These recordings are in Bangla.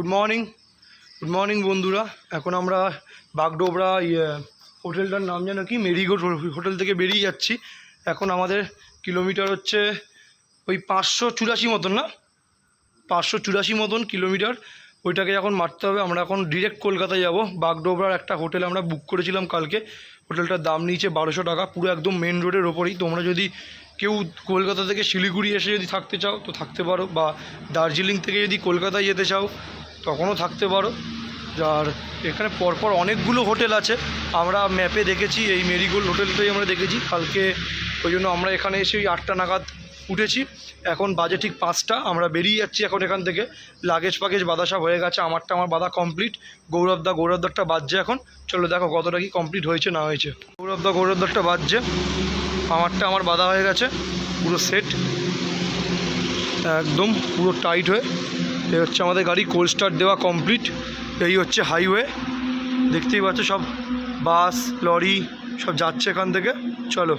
গুড মর্নিং গুড মর্নিং বন্ধুরা। এখন আমরা বাগডোবরা ইয়ে হোটেলটার নাম যেন কি? মেরিগোড হোটেল থেকে বেরিয়ে যাচ্ছি। এখন আমাদের কিলোমিটার হচ্ছে ওই পাঁচশো চুরাশি মতন, না? পাঁচশো চুরাশি মতন কিলোমিটার। ওইটাকে এখন মারতে হবে। আমরা এখন ডিরেক্ট কলকাতায় যাব। বাগডোবরার একটা হোটেল আমরা বুক করেছিলাম কালকে। হোটেলটার দাম নিয়েছে বারোশো টাকা। পুরো একদম মেন রোডের ওপরেই। তোমরা যদি কেউ কলকাতা থেকে শিলিগুড়ি এসে যদি থাকতে চাও, তো থাকতে পারো। বা দার্জিলিং থেকে যদি কলকাতায় যেতে চাও তখনও থাকতে পারো। আর এখানে পরপর অনেকগুলো হোটেল আছে। আমরা ম্যাপে দেখেছি, এই মেরিগোল্ড হোটেলটাই আমরা দেখেছি। কালকে ওই জন্য আমরা এখানে এসে ওই আটটা নাগাদ উঠেছি। এখন বাজে ঠিক পাঁচটা, আমরা বেরিয়ে যাচ্ছি এখন এখান থেকে। লাগেজ পাগেজ বাঁধা সব হয়ে গেছে, আমারটা আমার বাঁধা কমপ্লিট গৌরবদা গৌরবদারটা বাজছে এখন। চলো দেখো কতটা কি কমপ্লিট হয়েছে, না হয়েছে। গৌরবদা গৌরবদারটা বাজছে। আমারটা আমার বাঁধা হয়ে গেছে, পুরো সেট একদম পুরো টাইট হয়ে। এই হচ্ছে আমাদের গাড়ি কোল্ড স্টার্ট দেওয়া কমপ্লিট এই হচ্ছে হাইওয়ে দেখতেই পাচ্ছ সব বাস লরি সব যাচ্ছে এখান থেকে। চলো।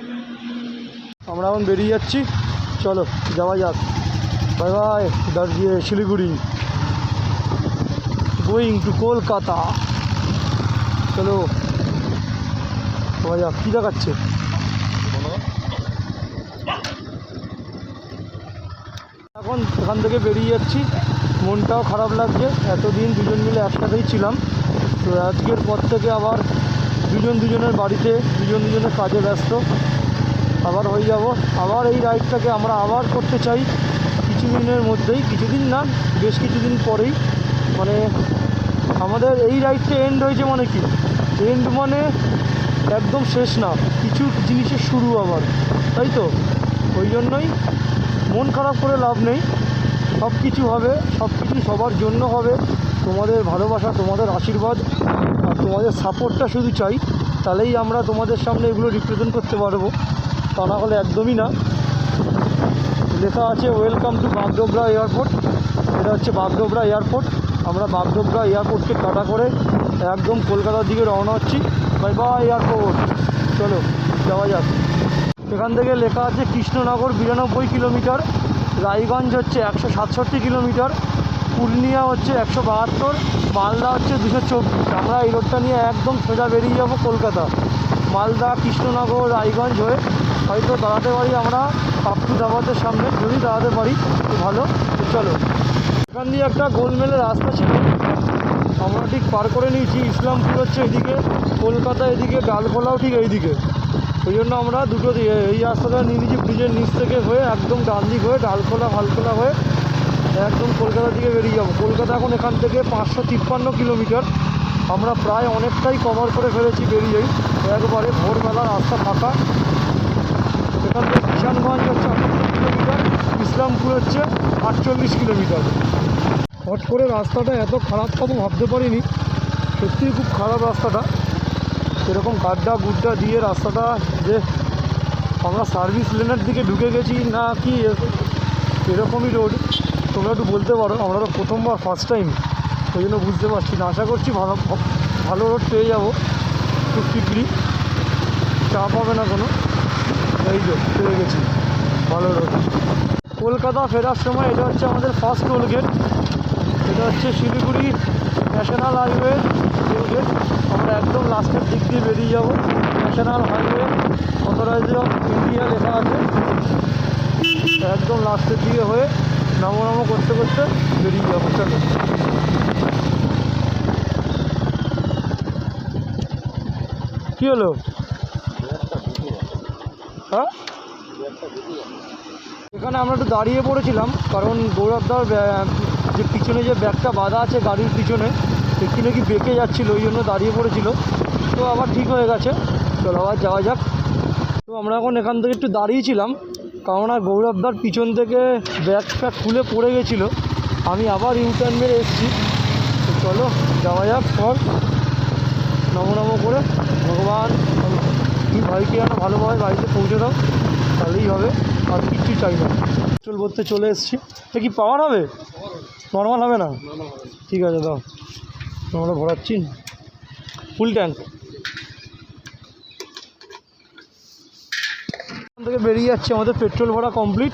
আমরা এখন বেরিয়ে যাচ্ছি। চলো, যাওয়া যাক। Bye bye Darjeeling Siliguri. Going to Kolkata. চলো, যাওয়া যাক। কী দেখাচ্ছে? এখন এখান থেকে বেরিয়ে যাচ্ছি। মনটাও খারাপ লাগছে। এতদিন দুজন মিলে একসাথেই ছিলাম। তো আজকের পর থেকে আবার দুজন দুজনের বাড়িতে, দুজন দুজনের কাজে ব্যস্ত। আবার হয়ে যাব। আবার এই রাইডটাকে আমরা আবার করতে চাই। কিছুদিনের মধ্যেই, কিছুদিন না, বেশ কিছুদিন পরেই। মানে আমাদের এই রাইডটা এন্ড হয়েছে মানে কি? এন্ড মানে একদম শেষ না। কিছু জিনিসের শুরু আবার। তাই তো? ওই জন্যই মন খারাপ করে লাভ নেই। সব কিছু হবে, সব কিছু সবার জন্য হবে। তোমাদের ভালোবাসা, তোমাদের আশীর্বাদ আর তোমাদের সাপোর্টটা শুধু চাই। তাহলেই আমরা তোমাদের সামনে এগুলো রিপ্রেজেন্ট করতে পারব। তা না হলে একদমই না। লেখা আছে ওয়েলকাম টু বাগডোগরা এয়ারপোর্ট এটা হচ্ছে বাগডোগরা এয়ারপোর্ট আমরা বাগডোগরা এয়ারপোর্টকে টাটা করে একদম কলকাতার দিকে রওনা হচ্ছি। বাই বাই এয়ারপোর্ট চলো, যাওয়া যাক। এখান থেকে লেখা আছে কৃষ্ণনগর বিরানব্বই কিলোমিটার, রায়গঞ্জ হচ্ছে একশো সাতষট্টি কিলোমিটার পূর্ণিয়া হচ্ছে একশো বাহাত্তর, মালদা হচ্ছে দুশো চব্বিশ। আমরা এই রোডটা নিয়ে একদম সোজা বেরিয়ে যাব কলকাতা। মালদা, কৃষ্ণনগর, রায়গঞ্জ হয়ে হয়তো দাঁড়াতে পারি আমরা পাপ্পু দাবাতের সামনে। যদি দাঁড়াতে পারি ভালো। চলো। এখান দিয়ে একটা গোলমেলের রাস্তা ছিল। আমরা ঠিক পার করে নিয়েছি। ইসলামপুর হচ্ছে এদিকে, কলকাতা এদিকে ডালখোলাও ঠিক এইদিকে। ওই জন্য আমরা দুটো এই রাস্তাটা নিয়ে নিয়েছি ব্রিজের নিচ থেকে হয়ে একদম ডান দিক হয়ে, ডালখোলা ফালখোলা হয়ে একদম কলকাতার দিকে বেরিয়ে যাব। কলকাতা এখন এখান থেকে পাঁচশো তিপ্পান্ন কিলোমিটার। আমরা প্রায় অনেকটাই কভার করে ফেলেছি বেরিয়েই একবারে ভোরবেলা রাস্তা ফাঁকা। এখান থেকে কিষানগঞ্জ হচ্ছে আটাত্তর কিলোমিটার ইসলামপুর হচ্ছে আটচল্লিশ কিলোমিটার। হট করে রাস্তাটা এত খারাপ কত ভাবতে পারিনি। সত্যিই খুব খারাপ রাস্তাটা। এরকম গাড্ডা গুড্ডা দিয়ে রাস্তাটা যে আমরা সার্ভিস লেনের দিকে ঢুকে গেছি না কি, এরকমই রোড তোমরা একটু বলতে পারো, আমরা তো প্রথমবার ফার্স্ট টাইম ওই জন্য বুঝতে পারছি না। আশা করছি ভালো ভালো রোড পেয়ে যাব খুব শীঘ্রই। চাপ হবে না কোনো। এই যে, পেয়ে গেছি। ভালো রোড কলকাতা ফেরার সময় এটা হচ্ছে আমাদের ফার্স্ট টোল গেট এটা হচ্ছে শিলিগুড়ি ন্যাশনাল হাইওয়ে গেট আমরা একদম লাস্টের দিক দিয়ে বেরিয়ে যাব। National highway authorise of India লেখা আছে। একদম লাস্টের দিকে হয়ে নামো নামো করতে করতে বেরিয়ে যাব। চলো। কী হলো? হ্যাঁ? এখানে আমরা একটু দাঁড়িয়ে পড়েছিলাম, কারণ গৌরবদার যে পিছনে যে ব্যাগটা বাঁধা আছে গাড়ির পিছনে একটু নাকি বেঁকে যাচ্ছিল ওই জন্য দাঁড়িয়ে পড়েছিল। তো আবার ঠিক হয়ে গেছে। চলো আবার যাওয়া যাক। তো আমরা এখন এখান থেকে একটু দাঁড়িয়েছিলাম কারণ আর গৌরবদার পিছন থেকে ব্যাগ ফ্যাগ খুলে পড়ে গেছিল। আমি আবার ইউটার্ন মেরে এসেছি। তো চলো যাওয়া যাক পর। নমো নমো করে ভগবান তুমি ভাইকে যেন ভালোভাবে বাড়িতে পৌঁছে দাও তাহলেই হবে। আর কিচ্ছু চাই না। পেট্রোল ভরতে চলে এসেছি। এটা কি পাওয়ার হবে? নর্মাল হবে না? ঠিক আছে দাও। আমরা ভরাচ্ছি। ফুল ট্যাঙ্ক এখান থেকে বেরিয়ে যাচ্ছে, আমাদের পেট্রোল ভরা কমপ্লিট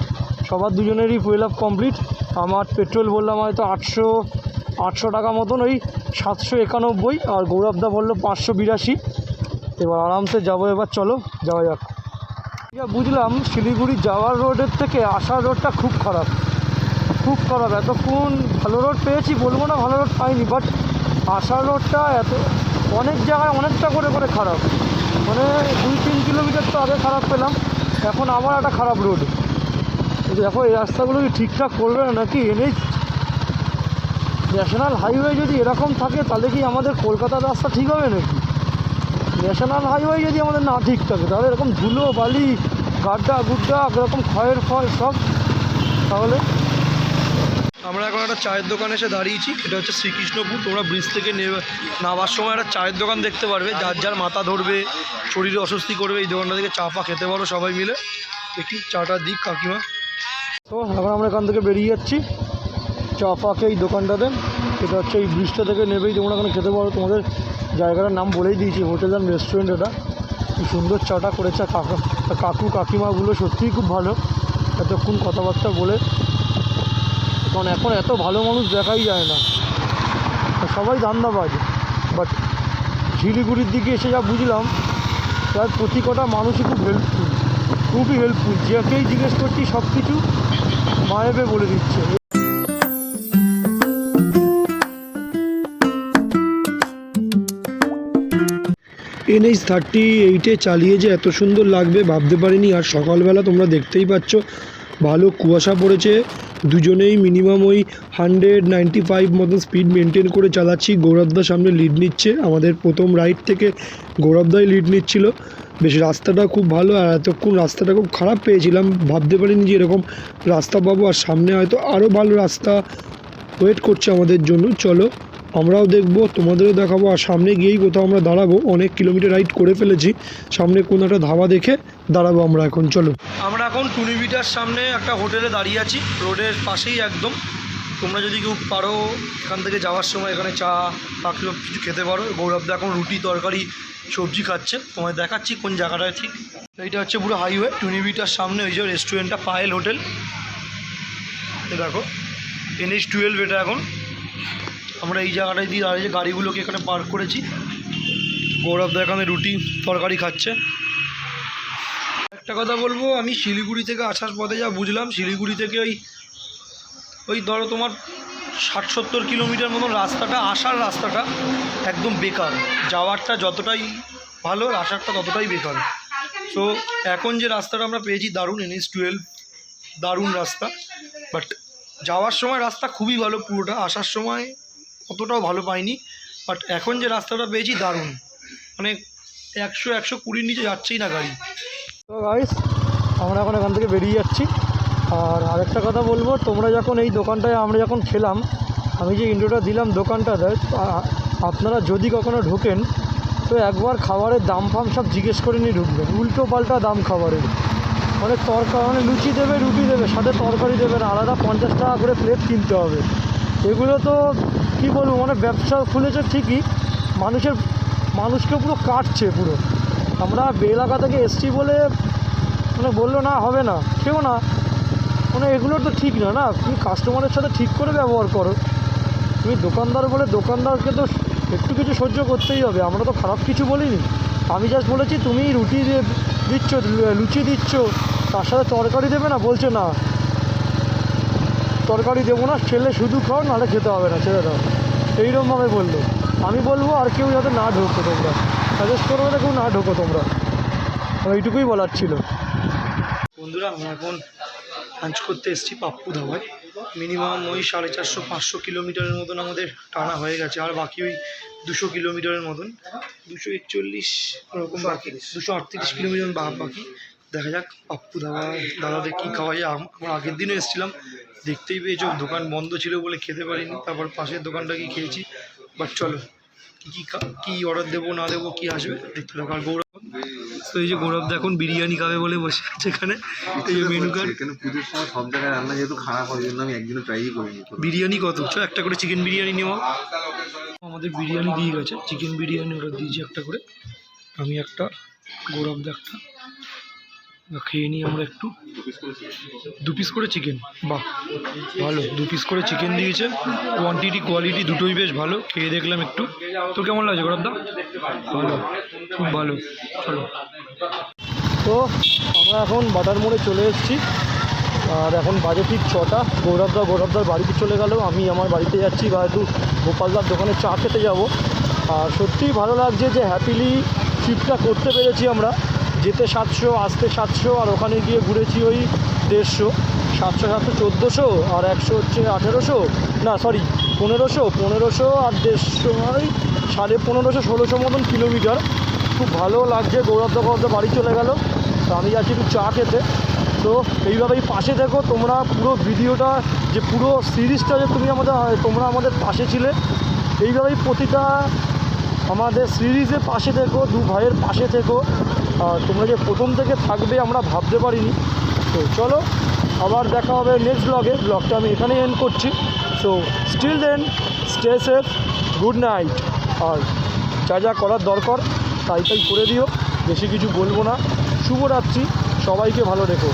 সবার দুজনেরই ফুয়েল আপ কমপ্লিট আমার পেট্রোল বললাম হয়তো আটশো আটশো টাকা মতন, ওই সাতশো একানব্বই। আর গৌরবদা বলল পাঁচশো বিরাশি। এবার আরামসে যাব, এবার চলো, যাওয়া যাক। বুঝলাম শিলিগুড়ি যাওয়ার রোডের থেকে আসার রোডটা খুব খারাপ। খুব খারাপ। এতক্ষণ ভালো রোড পেয়েছি, বলব না ভালো রোড পাইনি বাট আসার রোডটা এত অনেক জায়গায় অনেকটা করে করে খারাপ। মানে দুই, তিন কিলোমিটার তো আগে খারাপ পেলাম, এখন আবার একটা খারাপ রোড। দেখো, এই রাস্তাগুলো কি ঠিকঠাক করবে না নাকি? এনেই ন্যাশনাল হাইওয়ে যদি এরকম থাকে, তাহলে কি আমাদের কলকাতার রাস্তা ঠিক হবে নাকি? ন্যাশনাল হাইওয়ে যদি আমাদের না ঠিক থাকে, তাহলে এরকম ধুলো, বালি, গাড্ডা, গুড্ডা, এরকম ক্ষয়ের ফল সব, তাহলে আমরা এখন একটা চায়ের দোকানে এসে দাঁড়িয়েছি এটা হচ্ছে শ্রীকৃষ্ণপুর। তোমরা ব্রিজ থেকে নেবে নামার সময় একটা চায়ের দোকান দেখতে পারবে, যার যার মাথা ধরবে, শরীরে অস্বস্তি করবে, এই দোকানটা থেকে চা ফা খেতে পারো সবাই মিলে। দেখি চাটা দিক কাকিমা। তো এখন আমরা এখান থেকে বেরিয়ে যাচ্ছি। চা ফাকে এই দোকানটাতে। এটা হচ্ছে এই ব্রিজটা থেকে নেবেই, তোমরা এখানে খেতে পারো। তোমাদের জায়গাটার নাম বলেই দিয়েছি, হোটেল অ্যান্ড রেস্টুরেন্ট এটা। কি সুন্দর চাটা করেছে কাকা কাকু কাকিমাগুলো, সত্যিই খুব ভালো। এতক্ষণ কথাবার্তা বলে কারণ এখন এত ভালো মানুষ দেখাই যায় না। সবাই দান্দাবাজ বাট শিলিগুড়ির দিকে এসে যা বুঝলাম, তার প্রতি কটা মানুষই খুব হেল্পফুল খুবই হেল্পফুল যাকেই জিজ্ঞেস করছি, সব কিছু মায়েবে বলে দিচ্ছে। এনএইচ থার্টি এইটে চালিয়ে যে এত সুন্দর লাগবে, ভাবতে পারিনি। আর সকালবেলা তোমরা দেখতেই পাচ্ছ, ভালো কুয়াশা পড়েছে। দুজনেই মিনিমাম ওই হান্ড্রেড নাইনটি ফাইভ মতন স্পিড মেনটেন করে চালাচ্ছি। গৌরবদা সামনে লিড নিচ্ছে। আমাদের প্রথম রাইড থেকে গৌরবদাই লিড নিচ্ছিল। বেশ রাস্তাটা খুব ভালো আর এতক্ষণ রাস্তাটা খুব খারাপ পেয়েছিলাম। ভাবতে পারিনি যে এরকম রাস্তা পাবো। আর সামনে হয়তো আরও ভালো রাস্তা ওয়েট করছে আমাদের জন্য। চলো আমরাও দেখব, তোমাদেরও দেখাবো, আর সামনে গিয়েই কোথাও আমরা দাঁড়াবো। অনেক কিলোমিটার রাইড করে ফেলেছি। সামনে কোনো একটা ধাবা দেখে দাঁড়াবো আমরা এখন, চলো। আমরা এখন টুনিবিটার সামনে একটা হোটেলে দাঁড়িয়ে আছি, রোডের পাশেই একদম। তোমরা যদি কেউ পারো এখান থেকে যাওয়ার সময় এখানে চা সব কিছু খেতে পারো। গৌরবদা এখন রুটি, তরকারি, সবজি খাচ্ছে। তোমায় দেখাচ্ছি কোন জায়গাটায় ঠিক। এইটা হচ্ছে পুরো হাইওয়ে, টুনিবিটার সামনে ওই যে রেস্টুরেন্টটা, পায়েল হোটেল। দেখো, এনএইচ টুয়েলভ এটা এখন। আমরা এই জায়গাটায় দিয়ে দাঁড়িয়ে গাড়িগুলোকে এখানে পার্ক করেছি। গৌরবদা এখানে রুটি, তরকারি খাচ্ছে। একটা কথা বলব, আমি শিলিগুড়ি থেকে আসার পথে যা বুঝলাম, শিলিগুড়ি থেকে ওই ওই ধরো তোমার ষাট সত্তর কিলোমিটার মতন রাস্তাটা, আসার রাস্তাটা একদম বেকার। যাওয়ারটা যতটাই ভালো, আসারটা ততটাই বেকার। সো এখন যে রাস্তাটা আমরা পেয়েছি, দারুণ এনএস টুয়েলভ দারুণ রাস্তা। বাট যাওয়ার সময় রাস্তা খুবই ভালো পুরোটা, আসার সময় অতটাও ভালো পাইনি। বাট এখন যে রাস্তাটা পেয়েছি, দারুণ। মানে একশো একশো কুড়ির নিচে যাচ্ছেই না গাড়ি। তো গাইস আমরা এখন এখান থেকে বেরিয়ে যাচ্ছি। আর আরেকটা কথা বলব, তোমরা যখন এই দোকানটায় আমরা যখন খেলাম, আমি যে ইন্ডোটা দিলাম দোকানটাতে আ- আপনারা যদি কখনো ঢোকেন, তো একবার খাবারের দাম ফাম সব জিজ্ঞেস করে নিয়ে ঢুকবেন। উল্টো পাল্টা দাম খাবারের। মানে তরকারি মানে লুচি দেবে, রুটি দেবে, সাথে তরকারি দেবে আলাদা পঞ্চাশ টাকা করে প্লেট কিনতে হবে। এগুলো তো, কী বলব মানে ব্যবসা খুলেছে ঠিকই, মানুষের, মানুষকে পুরো কাটছে পুরো। আমরা এলাকা থেকে এসছি বলে মানে বলল না, হবে না, কেউ না। মানে এগুলো তো ঠিক না না? তুমি কাস্টমারের সাথে ঠিক করে ব্যবহার করো। তুমি দোকানদার বলে, দোকানদারকে তো একটু কিছু সহ্য করতেই হবে, আমরা তো খারাপ কিছু বলিনি। আমি জাস্ট বলেছি, তুমি রুটি দিচ্ছ লুচি দিচ্ছ, তার সাথে তরকারি দেবে না? বলছে না। তরকারি দেবো না ছেলে শুধু খাও নাহলে খেতে হবে না ছেড়ে দাও। এইরকমভাবে বলল। আমি বলব আর কেউ যাতে না ঢোকো তোমরা। সাজেস্ট করব না কেউ না ঢোকো তোমরা। এইটুকুই বলার ছিল। বন্ধুরা আমরা এখন লাঞ্চ করতে এসেছি পাপ্পু ধাবায়। মিনিমাম ওই সাড়ে চারশো পাঁচশো কিলোমিটারের মতন আমাদের টানা হয়ে গেছে আর বাকি ওই দুশো কিলোমিটারের মতন। দুশো একচল্লিশ ওরকম বাকি। দুশো আটত্রিশ। কিলোমিটার বাকি। দেখা যাক পাপ্পু ধাবা দাদাদের কী খাওয়া যায় আম- আমরা আগের দিনও এসেছিলাম। দেখতেই পেয়েছ দোকান বন্ধ ছিল বলে খেতে পারিনি। তারপর পাশের দোকানটা গিয়ে খেয়েছি। বাট চলো কী কী কী অর্ডার দেবো না দেবো কী আসবে দেখতে থাকো। আর গৌরব তো এই যে গৌরব দেখুন বিরিয়ানি খাবে বলে বসে আছে এখানে। এই যে মেনু কার্ড এখানে পুজোর সময় সব জায়গায় রান্না যেহেতু খারাপ হয় জন্য আমি একদিনও ট্রাইই করিনি বিরিয়ানি কত? চ একটা করে চিকেন বিরিয়ানি নেওয়া আমাদের বিরিয়ানি দিয়ে গেছে। চিকেন বিরিয়ানি অর্ডার দিয়েছি একটা করে। আমি একটা গৌরব একটা। খেয়ে নিই আমরা একটু। দু পিস করে চিকেন বাহ, ভালো। দু পিস করে চিকেন দিয়েছে। কোয়ান্টিটি কোয়ালিটি দুটোই বেশ ভালো। খেয়ে দেখলাম একটু। তোর কেমন লাগছে গৌরবদা ভালো, খুব ভালো। চলো। তো আমরা এখন বাটার মোড়ে চলে এসেছি। আর এখন বাজে ঠিক ছটা। গৌরবদা, গৌরবদার বাড়িতে চলে গেল। আমি আমার বাড়িতে যাচ্ছি। বা একটু গোপালদার দোকানে চা খেতে যাব। আর সত্যিই ভালো লাগছে যে হ্যাপিলি ট্রিপটা করতে পেরেছি আমরা। যেতে সাতশো, আসতে সাতশো, আর ওখানে গিয়ে ঘুরেছি ওই দেড়শো। সাতশো সাতশো, চোদ্দোশো, আর একশো হচ্ছে আঠেরোশো। না সরি পনেরোশো পনেরোশো আর দেড়শো, ওই সাড়ে পনেরোশো, ষোলোশো মতন কিলোমিটার। খুব ভালো লাগছে গৌরব বাড়ি চলে গেল। তো আমি যাচ্ছি একটু চা খেতে। তো এইভাবেই পাশে দেখো তোমরা পুরো ভিডিওটা, যে পুরো সিরিজটা যে তুমি আমাদের, তোমরা আমাদের পাশে ছিলে, এইভাবেই প্রতিটা আমাদের সিরিজের পাশে থেকো, দু ভাইয়ের পাশে থেকো। তোমরা যে প্রথম থেকে থাকবে আমরা ভাবতে পারিনি। তো চলো, আবার দেখা হবে নেক্সট ব্লগে ব্লগটা আমি এখানেই এন্ড করছি। So still then stay safe good night আর যা যা করার দরকার, তাই তাই করে দিও। বেশি কিছু বলব না। শুভরাত্রি। সবাইকে ভালো রেখো।